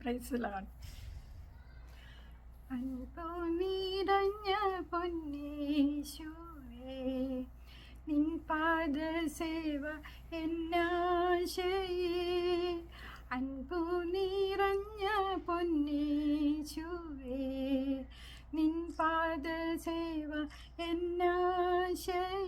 പ്രൈസലാണ് അൻപോ നിറഞ്ഞ പൊന്നീശുവേ നിൻ പാദ സേവ എന്നാശയേ. അൻപു നിറഞ്ഞ പൊന്നീശുവേ നിൻ പാദ സേവ എന്നാശയ.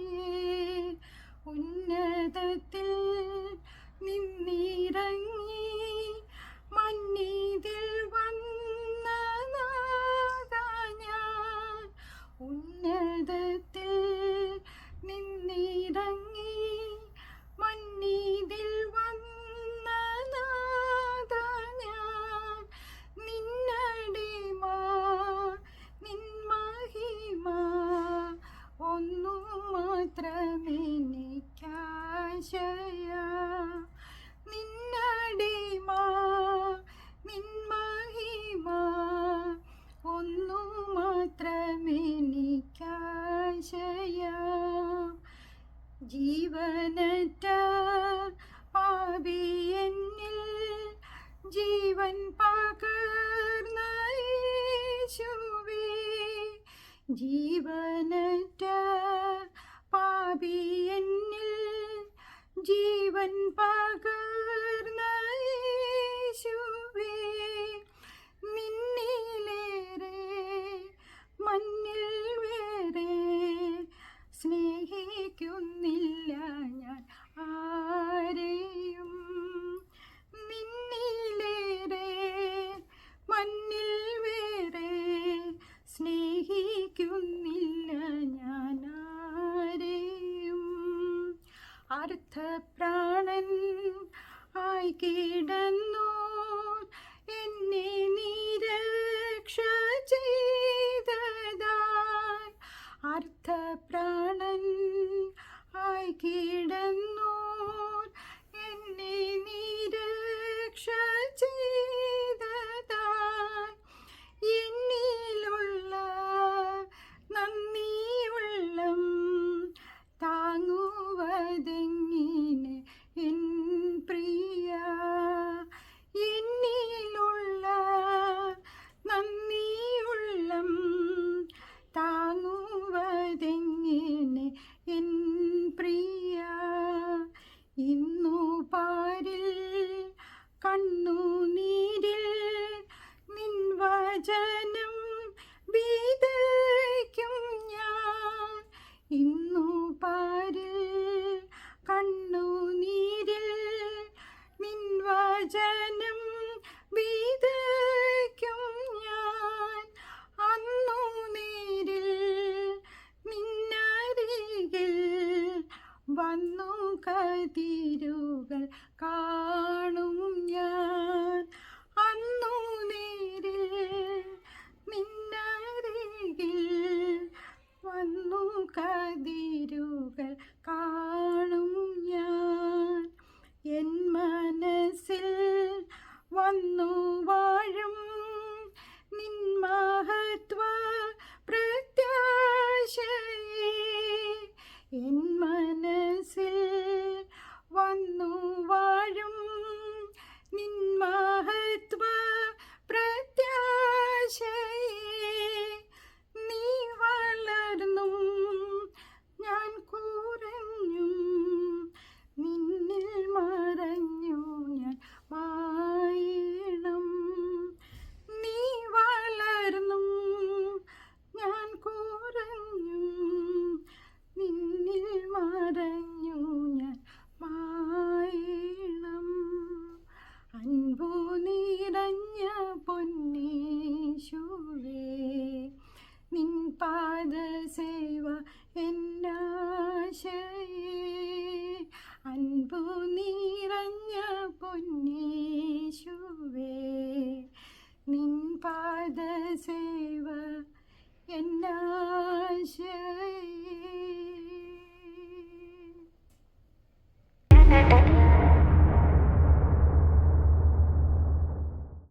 ജീവനറ്റ പാപി എന്നിൽ ജീവൻ പകർന്നേശുവേ ജീവനറ്റ പാപി എന്നിൽ ജീവൻ പകർ അർത്ഥ പ്രാണൻ ആയി കിടന്നു. എന്നെ നീരക്ഷ ചെയ്തതാൽ അർത്ഥ പ്രാണൻ ആയി കിടന്നു. വചനം വിതയ്ക്കും ഞാൻ. അന്നു നേരിൽ നിന്നരികിൽ വന്നു കതിരുകൾ കാണും ഞാൻ. പാദസേവ എന്നാശ